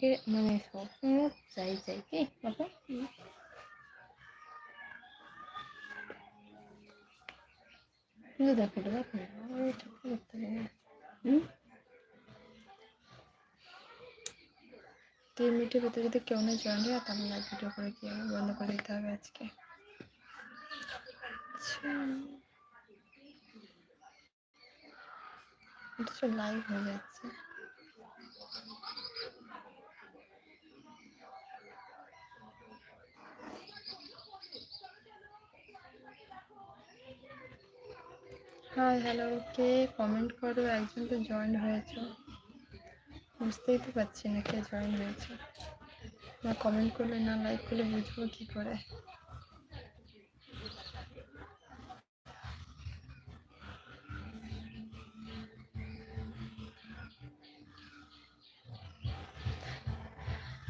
থেকে মানে সবসময় চাই চাই কি বাবা কিন্তু হুম তিন মিনিটের ভেতরে যদি কেউ না জয়েন হয় তাহলে লাইভ ভিডিও করে কি বন্ধ করে দিতে হবে আজকে আচ্ছা লাইভ হয়ে যাচ্ছে হাই হ্যালো কে? কমেন্ট করো, একজন তো জয়েন হয়েছে। বুঝতেই তো পারছি না কে জয়েন হয়েছে। না কমেন্ট করলে, না লাইক করলে বুঝব কি করে।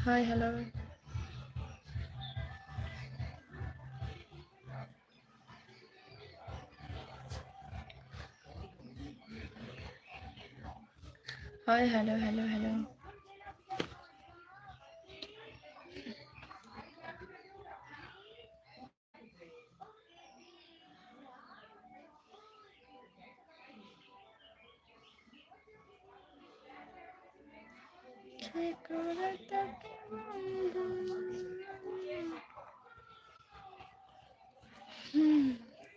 Hi hello hi hello hello hello কি করে তাকে বলব? হুম,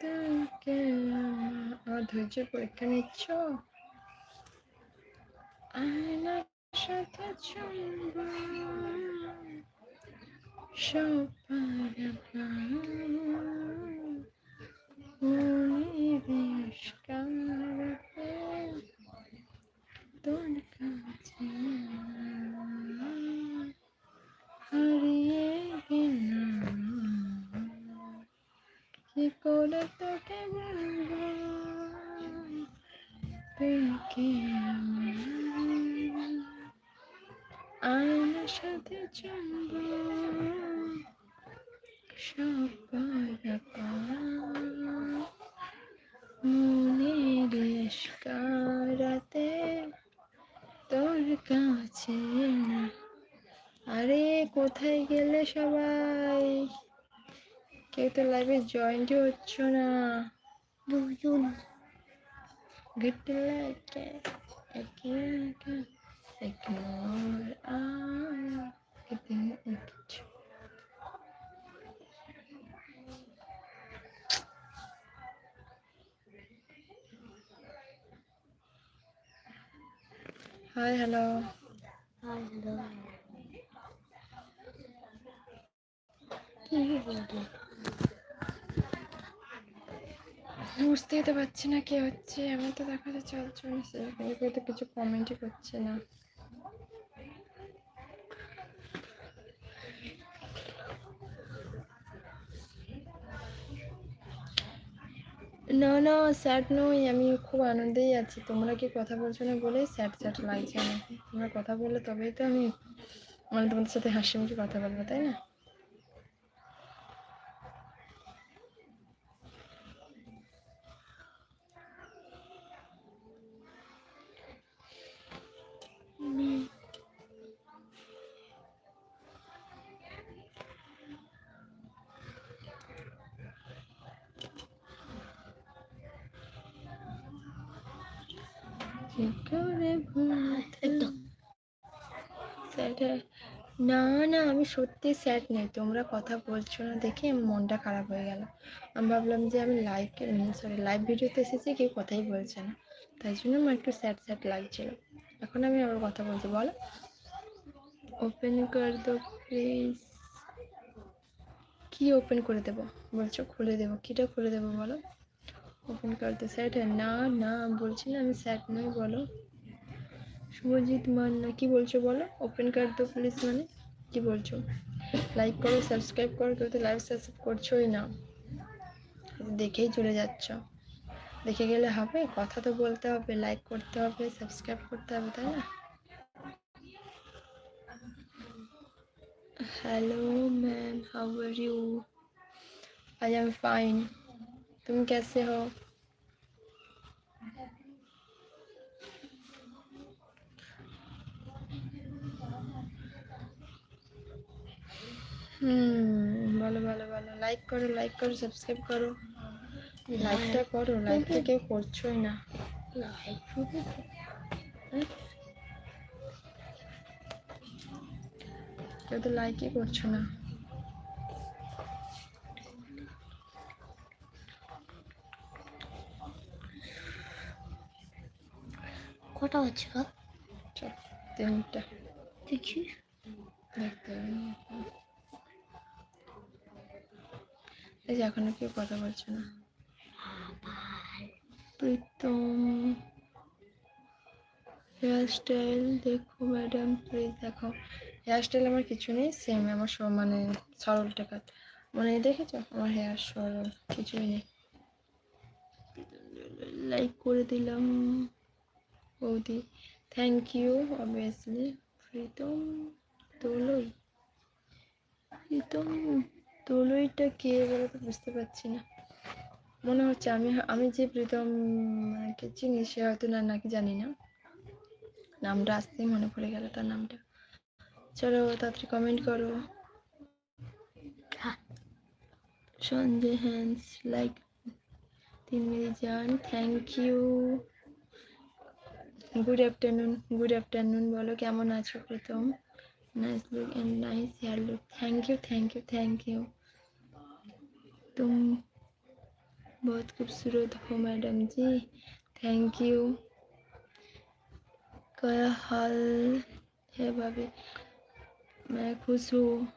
তাকে আমার ধৈর্য পরীক্ষা নিচ্ছ আয়নার সাথে সপার পরিবেশকারতে তোর কাছে হারিয়ে গেলাম কি করে তোকে বলব পেকে আয়নার সাথে চলব। মনের কারাতে তোর কাছে না। আরে কোথায় গেলে সবাই? কেউ তো লাইভে জয়েন্ট হচ্ছ না। দুজন। ঘুরতে লাগে একে একে। Ignore everything কিছু হাই হ্যালো হাই হ্যালো বুঝতেই তো পারছি না কে হচ্ছে। আমি তো দেখা যাচ্ছে তো কিছু কমেন্টই করছে না। না না স্যাড নই, আমি খুব আনন্দেই আছি। তোমরা কি কথা বলছো না বলে স্যাড স্যাড লাগছে আমাকে। তোমরা কথা বললে তবেই তো আমি মানে তোমাদের সাথে হাসি মুখে কথা বলব, তাই না? না না, আমি সত্যি স্যাড নেই। তোমরা কথা বলছো না দেখে মনটা খারাপ হয়ে গেল। আমি ভাবলাম যে আমি লাইভ সরি লাইভ ভিডিওতে এসেছি, কেউ কথাই বলছে না। তাই জন্য আমার একটু স্যাড স্যাড লাগছিল। এখন আমি আবার কথা বলছি, বলো। ওপেন কর দো প্লিজ কি ওপেন করে দেবো? বলছো খুলে দেবো। কীটা খুলে দেবো, বলো? ওপেন কর দো স্যাড না না আমি বলছি না আমি স্যাড নই বলো শুভজিৎ মান্না কি বলছো বলো ওপেন কর দো প্লিজ মানে কি বলছো লাইক করো সাবস্ক্রাইব করো কেউ তো লাইভ সাবস্ক্রাইব করছোই না দেখেই চলে যাচ্ছ দেখে গেলে হবে কথা তো বলতে হবে লাইক করতে হবে সাবস্ক্রাইব করতে হবে তাই না hello ma'am how are you I am fine तुम कैसे हो হুম বলো বলো বলো লাইক করো লাইক করো সাবস্ক্রাইব করো লাইকটা করো লাইকটা কেউ করছোই না লাইক কেউ তো লাইকই করছো না কটা হচ্ছে গো। চল তিনটা দেখি। দেখতে হবে। এই যে এখনও কেউ কথা বলছে না। প্রীতম হেয়ার স্টাইল দেখো ম্যাডাম প্লিজ দেখো। হেয়ার স্টাইল আমার কিছু নেই সেম আমার সব মানে সরল টাকা। মানে দেখেছ? আমার হেয়ার সরল কিছুই নেই। লাইক করে দিলাম। বৌদি। Thank you obviously Pritam Dolui. Pritam দোলইটা কে বলে তো বুঝতে পারছি না। মনে হচ্ছে আমি আমি যে প্রীতম মানে কে চিনি সে হয়তো না নাকি জানি না। নামটা আসতেই মনে পড়ে গেল তার নামটা। চলো তাড়াতাড়ি কমেন্ট করো। হ্যাঁ। সঞ্জয় হ্যান্স লাইক তিন মিনিট যান। Thank you good afternoon good afternoon বলো কেমন আছো Pritam nice look and nice hair look thank you thank you thank you तुम बहुत खूबसूरत हो मैडम जी थैंक यू क्या हाल है भाभी मैं खुश हूँ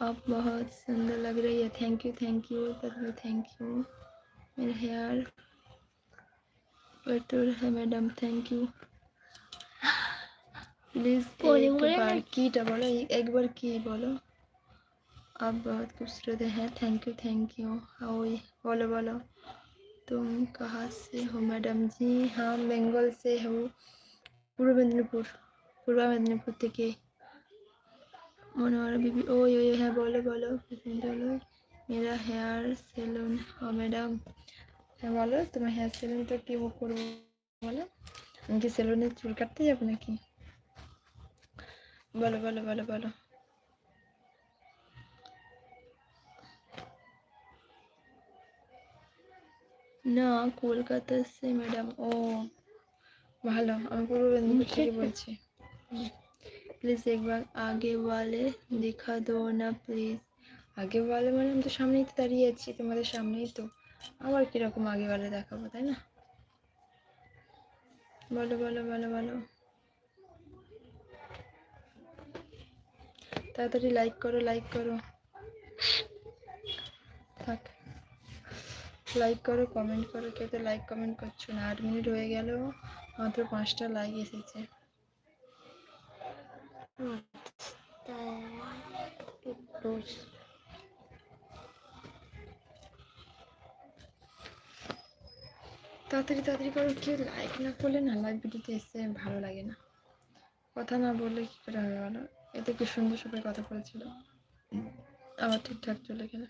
आप बहुत सुंदर लग रही है थैंक यू थैंक यू तभी थैंक यू मेरे हेयर बेटर है मैडम थैंक यू प्लीज बोले एक बोले बार ना। कीटा बोलो एक बार की बोलो आप बहुत खूबसूरत हैं थैंक यू थैंक यू हाँ वही बोलो बोलो तुम कहाँ से हो मैडम जी हाँ बंगाल से हो পূর্ব মেদিনীপুর পূর্ব মেদিনীপুর থেকে মনোয়ারা বিবি ও ওই হ্যাঁ বলো বলো বলো মেরা হেয়ার সেলুন ও ম্যাডাম হ্যাঁ বলো তোমার হেয়ার সেলুন তো কি করব বলো? আমি কি সেলুনে চুল কাটতে যাব নাকি? বলো বলো বলো বলো। না কলকাতা সে ম্যাডাম ও ভালো আমি পূর্ব মেদিনীপুর থেকে বলছি। প্লিজ একবার আগে ওয়ালে দেখা দো না প্লিজ আগে ওয়ালে মানে আমি তো সামনেই তো দাঁড়িয়ে আছি তোমাদের সামনেই তো। আবার কীরকম আগে ওয়ালে দেখাবো, তাই না? বলো বলো বলো বলো। তাড়াতাড়ি লাইক করো লাইক করো। থাক। লাইক করো কমেন্ট করো। কেউ তো লাইক কমেন্ট করছ না। আট মিনিট হয়ে গেল, মাত্র পাঁচটা লাইক এসেছে। রোজ তাড়াতাড়ি তাড়াতাড়ি করো কেউ লাইক না করলে না লাইভ ভিডিওতে এসে ভালো লাগে না কথা না বললে কি করে হবে বলো এতে কি সুন্দর সবাই কথা বলেছিল আবার ঠিকঠাক চলে গেলে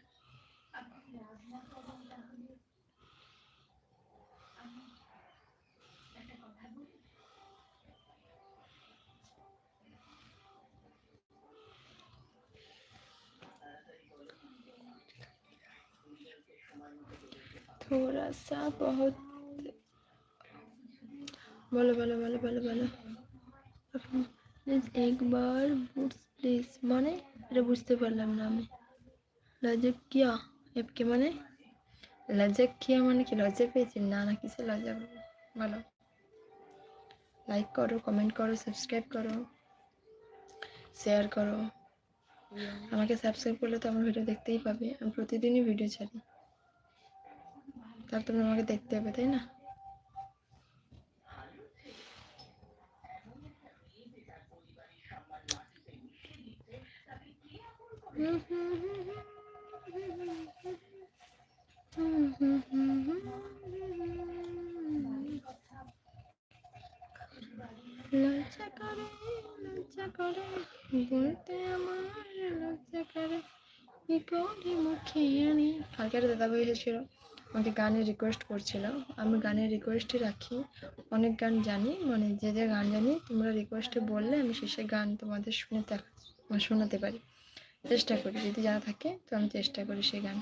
थोड़ा सा बहुत বলো বলো বলো বলো বলো। প্লিজ একবার বুটস প্লিজ মানে? এটা বুঝতে পারলাম না আমি। লজ্জা কিয়া? এপকে মানে? লজ্জা কিয়া মানে কি? লজ্জা পেয়েছি? না না কিসে লজ্জা বলো। লাইক করো কমেন্ট করো সাবস্ক্রাইব করো শেয়ার করো। আমাকে সাবস্ক্রাইব করলে তো আমার ভিডিও দেখতেই পাবে। আমি প্রতিদিনই ভিডিও ছাড়ি। তার তোমরা আমাকে দেখতে হবে, তাই না? লজ্জা বলতে আমার লজ্জা করে, কি করে মুখে আনি? দাদা ভাই এসেছিল আমাকে গানের রিকোয়েস্ট করছিল আমি গানের রিকোয়েস্টই রাখি অনেক গান জানি মানে যে যে গান জানি তোমরা রিকোয়েস্টে বললে আমি শেষে গান তোমাদের শুনে দেখা শোনাতে পারি চেষ্টা করি যদি যারা থাকে তো আমি চেষ্টা করি সেই গান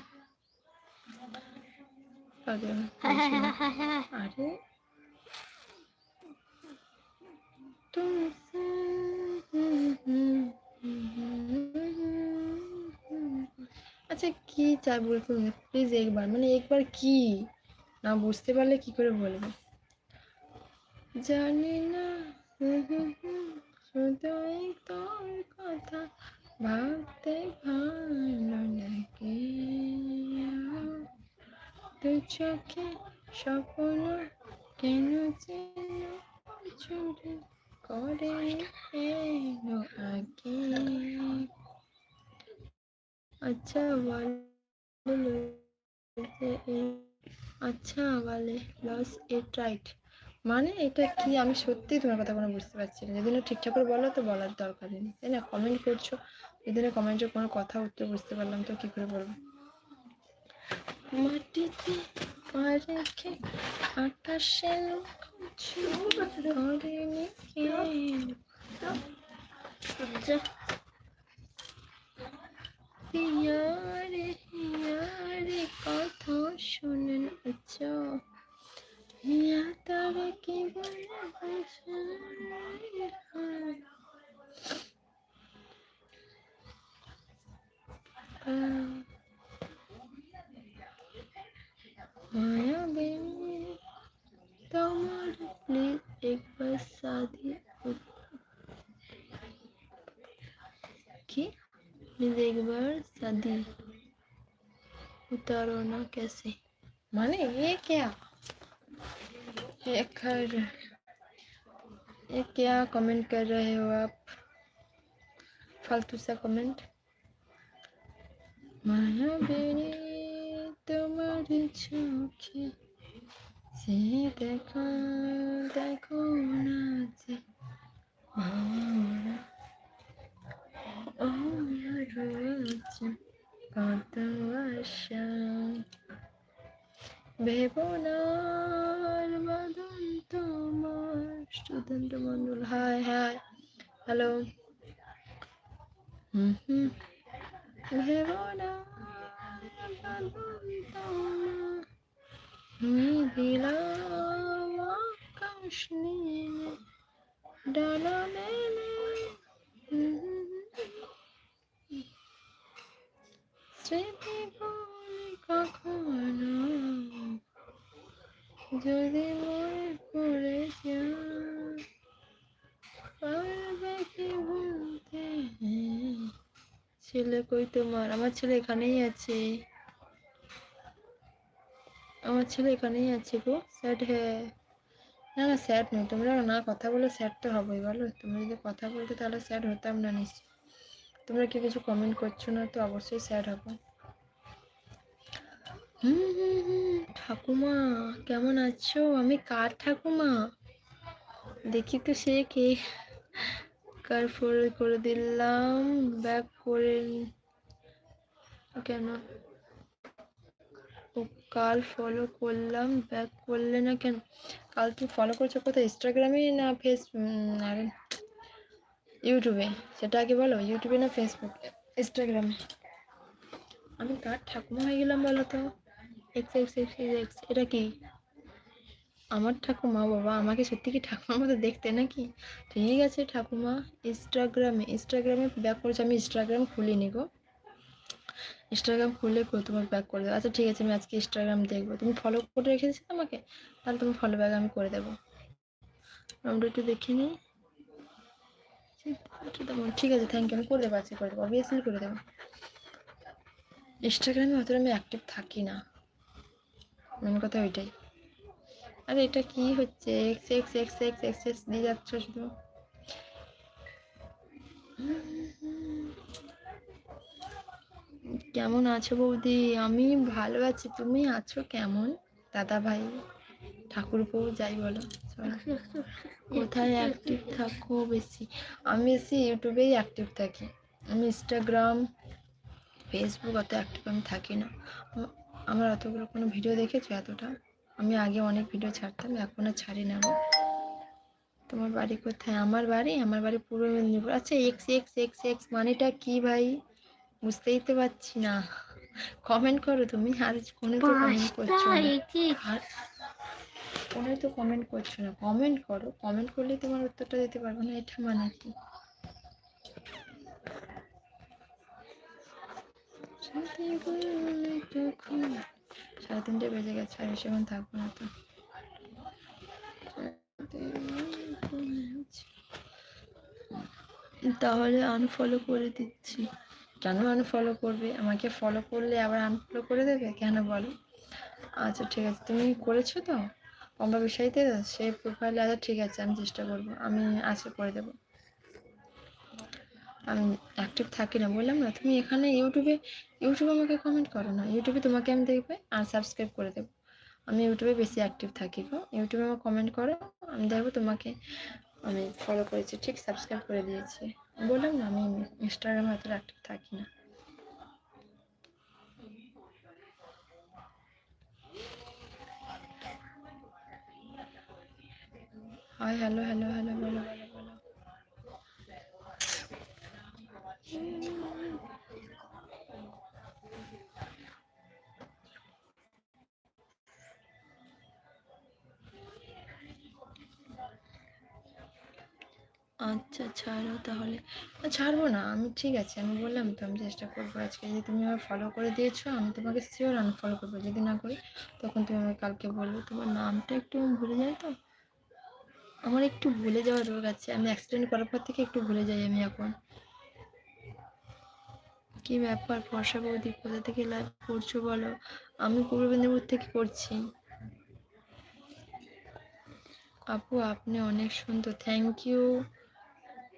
আরে তুমি আচ্ছা কি চাই বলতে প্লিজ একবার মানে একবার কি? না বুঝতে পারলে কি করে বলবে? জানি না শুধুই তোর কথা ভাবতে ভালো লাগে। দু চোখে স্বপ্ন কেন চুরি করে এলো আগে? আচ্ছা এই- আচ্ছা বলে লস এট রাইট। মানে এটা কি? আমি সত্যি তোমার কথা কোনো বুঝতে পারছি না। যদি না ঠিকঠাক করে বলো তো বলার দরকার নেই। তাই না? কমেন্ট করছ যদি না কমেন্টের কোনো কথা, উত্তর বুঝতে পারলাম তো কি করে বলব? মাটিতে পা রেখে আকাশে কেউ? আচ্ছা ইয়ারে ইয়ারে কথা শোনেন আচ্ছা। ইয়া তারে কি মায়া বেনি তোমার প্লিজ একবার শাদি কি? प्लीज एक बार शादी उतारो ना कैसे माने ये क्या ये कर ये क्या कमेंट कर रहे हो आप फालतू सा कमेंट माया बेरे तुम्हारे चोखे से देखो देखो ना ভেবনার বাদন তোমার স্টুডেন্ট মন্ডল হায়। হাই হ্যালো হুম হুম ভেবনার বাদন তোমার আমি দিলাম আকাশ নিয়ে ডানা মেলে স্মৃতিগুলি কখনো যদি মনে পড়ে যায় পারবে কি ভুলতে ছেলে কই তোমার, আমার ছেলে এখানেই আছে। আমার ছেলে এখানেই আছে গো স্যাড হ্যাঁ। না না স্যাড নয়, তোমরা না কথা বলে স্যাড তো হবেই, বলো? তোমরা যদি কথা বলতে তাহলে স্যাড হতাম না নিশ্চয় তোমরা কি কিছু কমেন্ট করছ না, তো অবশ্যই স্যাড হব। হুম হুম হুম, ঠাকুমা, কেমন আছো? আমি কার ঠাকুমা? দেখি তো সে কে। কার ফলো করে দিলাম ব্যাক করে কেন? ও কাল ফলো করলাম ব্যাক করলে না কেন? কাল তুমি ফলো করছ কোথায়? ইনস্টাগ্রামে না ফেস আরে ইউটিউবে সেটা আগে বলো ইউটিউবে না ফেসবুকে ইনস্টাগ্রামে আমি কার ঠাকুমা হয়ে গেলাম বলো তো? এক্স এক্স এক্স এক্স এটা কি? আমার ঠাকুমা, বাবা, আমাকে সত্যি কি ঠাকুমার মতো দেখতে নাকি? ঠিক আছে ঠাকুমা ইনস্টাগ্রামে ইনস্টাগ্রামে ব্যাক করেছ, আমি ইনস্টাগ্রাম খুলিনি গো। ইনস্টাগ্রাম খুললে তোমার ব্যাক করে দেবো। আচ্ছা ঠিক আছে, আমি আজকে ইনস্টাগ্রাম দেখব। তুমি ফলো করে রেখেছো আমাকে? তাহলে তুমি ফলো ব্যাক আমি করে দেবো। আমরা একটু দেখে নিই। ঠিক আছে থ্যাংক ইউ আমি করে দেবো, আজকে করে দেবো অবভিয়াসলি করে দেবো। ইনস্টাগ্রামে অতটা আমি অ্যাক্টিভ থাকি না। মেন কথা ওইটাই। আরে এটা কি হচ্ছে? X X X X X X দিয়ে যাচ্ছ শুধু। কেমন আছো বৌদি? আমি ভালো আছি। তুমি আছো কেমন? দাদা ভাই ঠাকুরপো, যাই বলো কোথায় অ্যাক্টিভ থাকো বেশি? আমি বেশি ইউটিউবেই অ্যাক্টিভ থাকি। আমি ইনস্টাগ্রাম ফেসবুক অত অ্যাক্টিভ আমি থাকি না। আমার অতগুলো কোনো ভিডিও দেখেছ এতটা? আমি আগে অনেক ভিডিও ছাড়তাম, এখন আর ছাড়ি না তোমার বাড়ি কোথায়? আমার বাড়ি? আমার বাড়ি পূর্ব মেদিনীপুর। আচ্ছা এক্স এক্স এক্স এক্স মানেটা কী ভাই? বুঝতেই তো পারছি না। কমেন্ট করো তুমি আর কোনো তো কমেন্ট করছ না। কোনো তো কমেন্ট করছ না। কমেন্ট করো। কমেন্ট করলে তোমার উত্তরটা দিতে পারব না এটা মানে কি? সাড়ে তিনটে বেজে গেছে আর বেশিক্ষণ থাকব না তো। তাহলে আনফলো করে দিচ্ছি। কেন আনফলো করবে? আমাকে ফলো করলে আবার আনফলো করে দেবে? কেন বলো? আচ্ছা ঠিক আছে। তুমি করেছ তো? পম্পা বিষয়তে সেই প্রোফাইলে আচ্ছা ঠিক আছে, আমি চেষ্টা করব। আমি আজকে করে দেবো। আমি অ্যাক্টিভ থাকি না, বললাম না। তুমি এখানে ইউটিউবে ইউটিউবে আমাকে কমেন্ট করো না। ইউটিউবে তোমাকে আমি দেখবে আর সাবস্ক্রাইব করে দেবো। আমি ইউটিউবে বেশি অ্যাক্টিভ থাকি গো। ইউটিউবে আমাকে কমেন্ট করো, আমি দেখব তোমাকে আমি ফলো করেছি, ঠিক? সাবস্ক্রাইব করে দিয়েছি। বললাম না, আমি ইনস্টাগ্রামে এত অ্যাক্টিভ থাকি না। হাই হ্যালো হ্যালো হ্যালো বলো বলো বলো আচ্ছা ছাড়ো তাহলে। ছাড়বো না, আমি ঠিক আছে, আমি বললাম তো, আমি চেষ্টা করব আজকে যদি তুমি আমার ফলো করে দিয়েছ, আমি তোমাকে শিওর আনফলো করব, যদি না করি, তখন তুমি আমাকে কালকে বলবে। তোমার নামটা একটু ভুলে যাই তো? আমার একটু ভুলে যাওয়ার রোগ আছে, আমি অ্যাক্সিডেন্ট করার পর থেকে একটু ভুলে যাই আমি এখন। কি ব্যাপার, বর্ষা বৌদি, কোথা থেকে লাইভ করছ বলো? আমি পূর্ব মেদিনীপুর থেকে করছি। আপু, আপনি অনেক সুন্দর থ্যাংক ইউ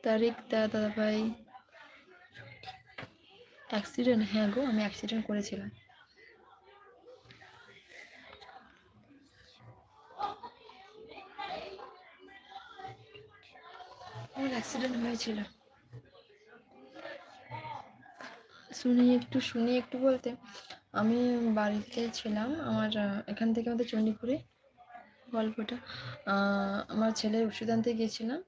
তারিক দাদা ভাই। অ্যাক্সিডেন্ট হ্যাঁ গো, আমি অ্যাক্সিডেন্ট করেছিলাম। আমার অ্যাক্সিডেন্ট হয়েছিল। শুনি একটু শুনি একটু বলতে, আমি বাড়িতে ছিলাম আমার এখান থেকে আমাদের চণ্ডীপুরে গল্পটা। আমার ছেলের ওষুধ গিয়েছিলাম।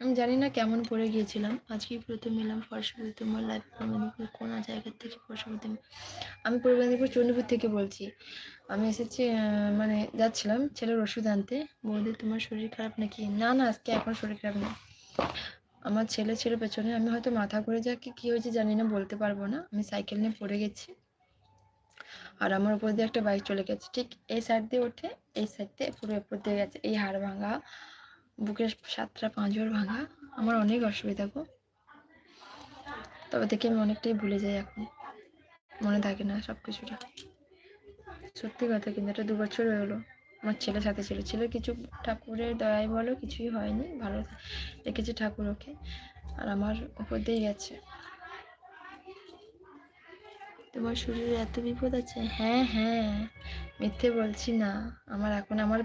আমি জানি না কেমন পড়ে গিয়েছিলাম। আজকেই প্রথম এলাম ফর্সা তোমার লাইফ মেদিনীপুর কোন জায়গা থেকে প্রথম আমি পূর্ব মেদিনীপুর চণ্ডীপুর থেকে বলছি। আমি এসেছি মানে যাচ্ছিলাম ছেলের ওষুধ আনতে। বৌদি, তোমার শরীর খারাপ নাকি? না না, আজকে এখন শরীর খারাপ নেই। আমার ছেলে ছিল পেছনে, আমি হয়তো মাথা ঘুরে যা কি, কী হয়েছে জানি না, বলতে পারব না। আমি সাইকেল নিয়ে পড়ে গেছি। আর আমার উপর দিয়ে একটা বাইক চলে গেছে। ঠিক এই সাইড দিয়ে ওঠে এই সাইড দিয়ে পুরো উপর দিয়ে গেছে। এই হাড় ভাঙা বুকের সাতটা পাঁজর ভাঙা। আমার অনেক অসুবিধা গো। তবে থেকে আমি অনেকটাই ভুলে যাই এখন। মনে থাকে না সব কিছুটা সত্যি কথা কিন্তু এটা দু বছর হয়ে গেলো। আমার ছেলের সাথে ছিল। ছেলে কিছু ঠাকুরের দয়ায় বলো, কিছুই হয়নি। ভালো রেখেছে ঠাকুর ওকে। আর আমার উপর দিয়ে গেছে। তোমার শরীরে এত বিপদ আছে? হ্যাঁ হ্যাঁ। মিথ্যে বলছি না। আমার এখন আমার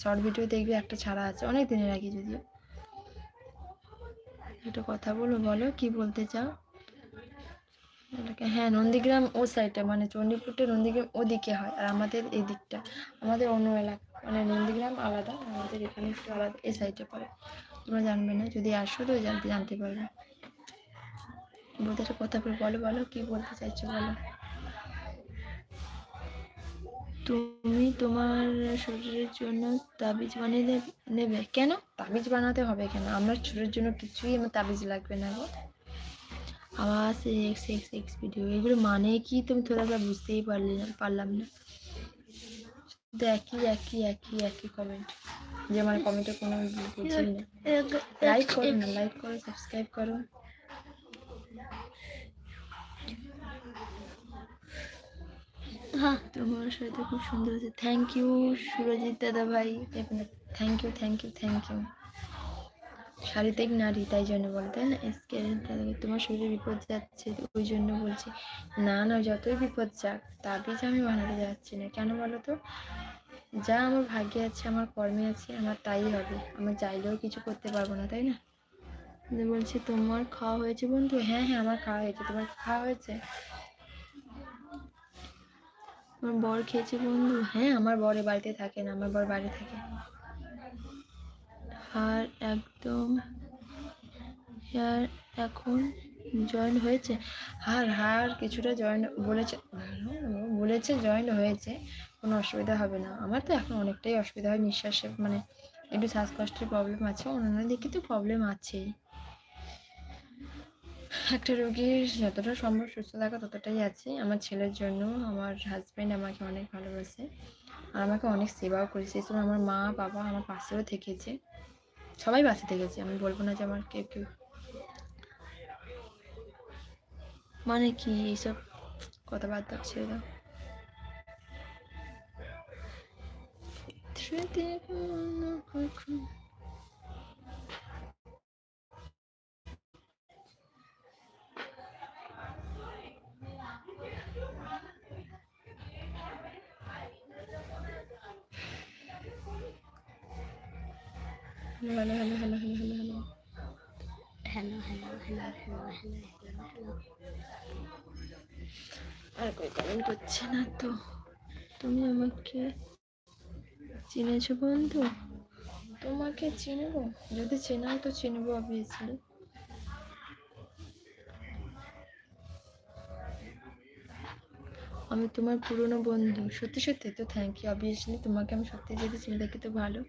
শর্ট ভিডিও দেখবে, একটা ছাড়া আছে। অনেক দিনের আগে যদিও। একটা কথা বলো বলো, কি বলতে চাও? হ্যাঁ নন্দীগ্রাম ও সাইডটা মানে চণ্ডীপুরটা নন্দীগ্রাম ওদিকে হয়, আর আমাদের এই দিকটা আমাদের অন্য এলাকা মানে নন্দীগ্রাম আলাদা, আমাদের এখানে একটু আলাদা এই সাইডে পড়ে। তোমরা জানবে না, যদি আসো তো জানতে জানতে পারবে। বলতে একটা কথা বলে বলো বলো কি বলতে চাইছো বলো। তুমি তোমার শরীরের জন্য তাবিজ বানিয়ে নেবে? কেন? তাবিজ বানাতে হবে কেন? আমার শরীরের জন্য কিছুই আমার তাবিজ লাগবে না গো। আবার এক্স এক্স এক্স ভিডিও এগুলো মানে কি? তুমি বা বুঝতেই পারলি না পারলাম না। শুধু একই একই একই একই কমেন্ট যে আমার কমেন্টে কোনো বুঝি না। লাইক করো না লাইক করো সাবস্ক্রাইব করো। তোমার সাথে খুব সুন্দর আছে থ্যাংক ইউ সুরজিৎ দাদা ভাই। Thank you thank you thank you শারীরিক নারী, তাই জন্য বলে, তাই না? তোমার শরীরে বিপদ যাচ্ছে, ওই জন্য বলছি। না না, যতই বিপদ যাক, তাবিজ আমি বানাতে যাচ্ছি না। কেন বলো তো? যা আমার ভাগ্যে আছে, আমার কর্মে আছে, আমার তাই হবে। আমি চাইলেও কিছু করতে পারব না, তাই না? বলছি, তোমার খাওয়া হয়েছে বন্ধু? হ্যাঁ হ্যাঁ আমার খাওয়া হয়েছে। তোমার খাওয়া হয়েছে? আমার বর খেয়েছে বন্ধু? হ্যাঁ আমার বর বাড়িতে থাকে না, আমার বর বাড়ি থাকে। আর একদম এখন জয়েন হয়েছে। হার হার কিছুটা জয়েন বলেছে বলেছে জয়েন হয়েছে, কোনো অসুবিধা হবে না। আমার তো এখন অনেকটাই অসুবিধা হয়, নিঃশ্বাসে মানে একটু শ্বাসকষ্টের প্রবলেম আছে, অন্যান্য দিকে তো প্রবলেম আছেই। একটা রোগীর যতটা সম্ভব সুস্থ থাকা ততটাই আছে। আমার ছেলের জন্য, আমার হাজব্যান্ড আমাকে অনেক ভালোবাসে। আর আমাকে অনেক সেবাও করেছে। সময় আমার মা, বাবা আমার পাশেও থেকেছে। সবাই পাশে থেকেছে। আমি বলব না যে আমার কেউ কেউ। মানে কি এইসব কথাবার্তা ছেড়ে দাও hello, hello, hello, hello, hello, hello, hello. Hello, hello, hello, hello, hello, hello, hello. আর hello, কমেন্ট করছে না তো। তুমি আমাকে চিনেছো বন্ধু? তোমাকে চিনব? যদি চেনাও তো চিনবো অবভিয়াসলি আমি তোমার পুরনো বন্ধু। সত্যি সত্যি তো থ্যাংক ইউ অবভিয়াসলি তোমাকে আমি সত্যি যদি চিনে থাকি তো ভালো।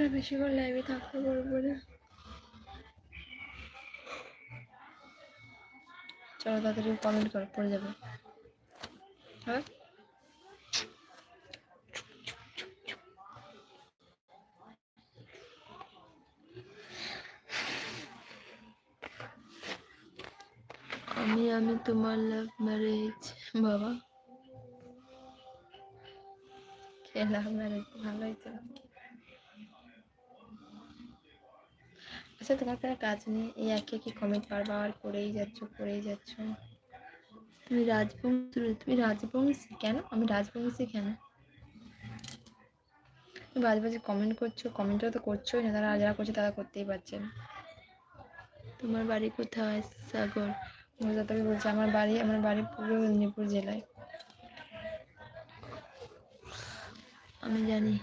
সারা বেশিক্ষণ লাইভে থাকতে পারব না। চলো তাড়াতাড়ি কমেন্ট করো, পড়ে যাবে। হ্যাঁ? আমি আমি তোমার লাভ ম্যারেজ বাবা। লাভ ম্যারেজ ভালোই তো। আচ্ছা তোমার কোনো কাজ নেই? এই একে কি কমেন্ট বারবার করেই যাচ্ছ করেই যাচ্ছ। তুমি রাজবংশ, তুমি রাজবংশী কেন? আমি রাজবংশী কেন? তুমি বাজে বাজে কমেন্ট করছ কমেন্টও তো করছোই না, তারা যারা করছে তারা করতেই পারছে না। তোমার বাড়ি কোথায়? সাগর। মজাতকে বলছে, আমার বাড়ি আমার বাড়ি পূর্ব মেদিনীপুর জেলায়। আমি জানি।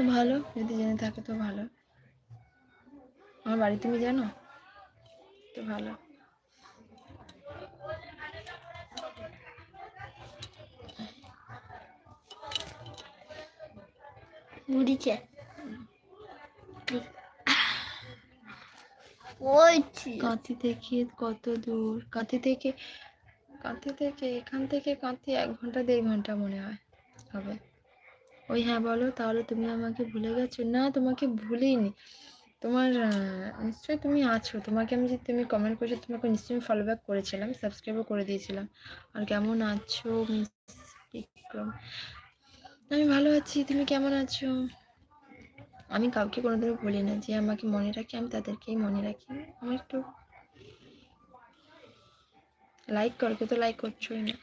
তো ভালো যদি জেনে থাকে তো ভালো। আমার বাড়ি তুমি জানো? তো ভালো। বুড়িছে কাঁথি থেকে কত দূর? কাঁথি থেকে কাঁথি থেকে এখান থেকে কাঁথি এক ঘণ্টা দেড় ঘণ্টা মনে হয় হবে। ওই হ্যাঁ বলো, তাহলে তুমি আমাকে ভুলে গেছো। না, তোমাকে ভুলিনি। তোমার নিশ্চয়ই তুমি আছো। তোমাকে আমি যে তুমি কমেন্ট করেছ, তোমাকে নিশ্চয়ই ফলো ব্যাক করেছিলাম সাবস্ক্রাইবও করে দিয়েছিলাম। আর কেমন আছো বিক্রম? আমি ভালো আছি, তুমি কেমন আছো? আমি কাউকে কোনোদিনও বলি না, যে আমাকে মনে রাখে, আমি তাদেরকেই মনে রাখি। আমি একটু লাইক করো তো লাইক করছোই না।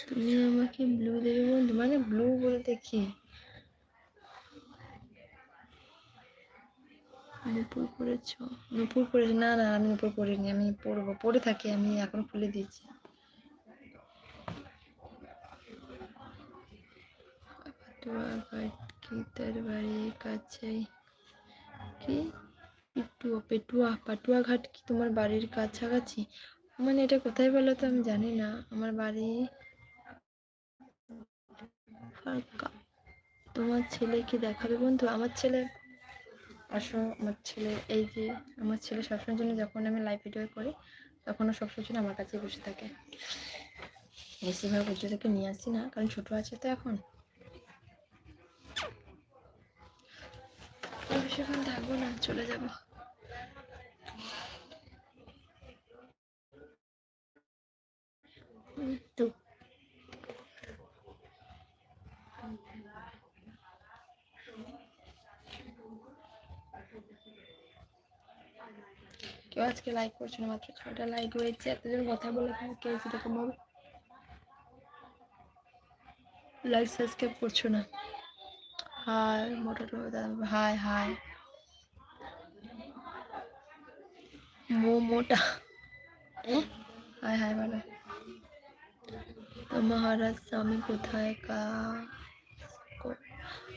তুমি আমাকে ব্লু দেবে বন্ধু মানে ব্লু বলতে কি নুপুর পরেছো নুপুর পরেছো না না, আমি নুপুর পরিনি আমি পরবো পরে থাকি, আমি এখন খুলে দিয়েছি। তার বাড়ির কাছেই। কি? পেটুয়া পেটুয়া পাটুয়া ঘাট কি তোমার বাড়ির কাছাকাছি? মানে এটা কোথায় বলো তো আমি জানি না। আমার বাড়ি তোমার ছেলে কি দেখাবে বন্ধু? আমার ছেলে আসো, আমার ছেলে এই যে, আমার ছেলে সবসময়ের জন্য যখন আমি লাইভ ভিডিও করি তখন ও সবসময়ের জন্য আমার কাছেই বসে থাকে। বেশিরভাগ থেকে নিয়ে আসি না, কারণ ছোট আছে তো এখন। বেশিক্ষণ থাকব না, চলে যাব। তো। কেউ আজকে লাইক করছে না মাত্র ছটা লাইক হয়েছে এতজন কথা বলে কেউ সেরকম ভাবে লাইক সাবস্ক্রাইব করছ না। হাই মোটা হাই হাই মো মোটা হ্যাঁ? হাই হাই বলো। মহারাজ, স্বামী কোথায়? কা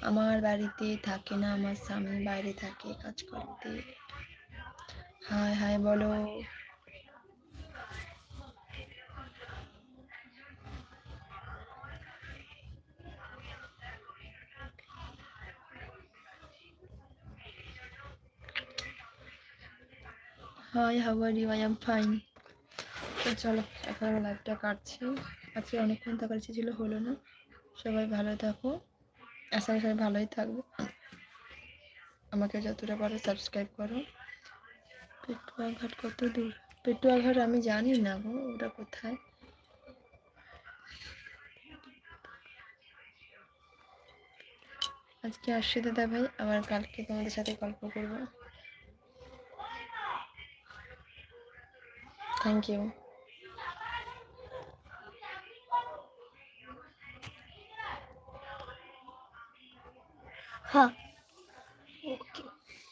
আমার বাড়িতে থাকে না, আমার স্বামী বাইরে থাকে কাজ করতে। হাই হায়, বলো। Hi how are you I am fine. তো চলো, এখন লাইভটা কাটছি। আজকে অনেকক্ষণ থাকার ইচ্ছে ছিল, হলো না। সবাই ভালো থাকো। আশা সবাই ভালোই থাকব। আমাকে যতটা পারো সাবস্ক্রাইব করো। পেটুয়া ঘাট কত দূর? পেটুয়া ঘাট আমি জানি না গো, ওটা কোথায়? আজকে আসছি দাদা ভাই আবার কালকে তোমাদের সাথে গল্প করব। থ্যাংক ইউ হ্যাঁ